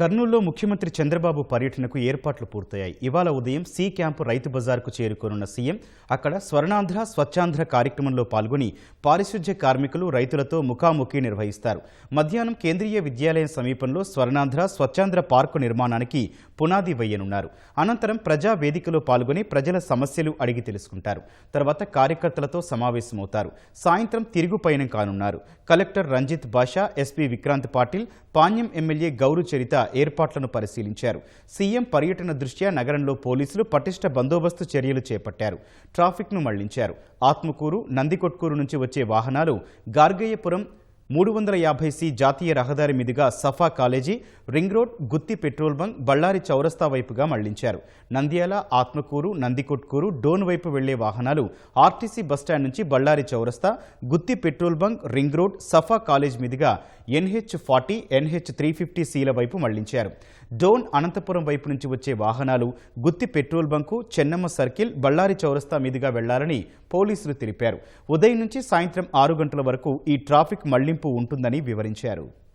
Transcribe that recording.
కర్నూలులో ముఖ్యమంత్రి చంద్రబాబు పర్యటనకు ఏర్పాట్లు పూర్తయ్యాయి. ఇవాళ ఉదయం సి క్యాంపు రైతు బజార్కు చేరుకోనున్న సీఎం అక్కడ స్వర్ణాంధ్ర స్వచ్ఛాంధ్ర కార్యక్రమంలో పాల్గొని పారిశుధ్య కార్మికులు రైతులతో ముఖాముఖి నిర్వహిస్తారు. మధ్యాహ్నం కేంద్రీయ విద్యాలయం సమీపంలో స్వర్ణాంధ్ర స్వచ్ఛాంధ్ర పార్కు నిర్మాణానికి పునాది వేయనున్నారు. అనంతరం ప్రజా వేదికలో పాల్గొని ప్రజల సమస్యలు అడిగి తెలుసుకుంటారు. తర్వాత కార్యకర్తలతో సమావేశమవుతారు. సాయంత్రం తిరుగు పయనం కానున్నారు. Collector Ranjith Basha SP Vikrant Patil Panyam MLA Gowru Charitha ఏర్పాట్లను పరిశీలించారు. సీఎం పర్యటన దృష్ట్యా నగరంలో పోలీసులు పటిష్ట బందోబస్తు చర్యలు చేపట్టారు. ట్రాఫిక్ను మళ్ళించారు. ఆత్మకూరు నందికొట్కూరు నుంచి వచ్చే వాహనాలు గార్గయ్యపురం మూడు వందల యాభై సి జాతీయ రహదారి మీదుగా Safa college ring road Gooty petrol bunk Bellary చౌరస్తా వైపుగా మళ్ళించారు. నంద్యాల ఆత్మకూరు నందికొట్కూరు డోన్ వైపు వెళ్ళే వాహనాలు ఆర్టీసీ బస్టాండ్ నుంచి బళ్ళారి చౌరస్తా Gooty petrol bunk ring road Safa college మీదుగా NH forty NH three fifty సీల వైపు మళ్ళించారు. డోన్ అనంతపురం వైపు నుంచి వచ్చే వాహనాలు Gooty petrol bunk Chennamma circle Bellary చౌరస్తా మీదుగా వెళ్ళాలని పోలీసులు తెలిపారు. ఉదయం నుంచి సాయంత్రం ఆరు గంటల వరకు ఈ ట్రాఫిక్ మళ్ళింపు ఉంటుందని వివరించారు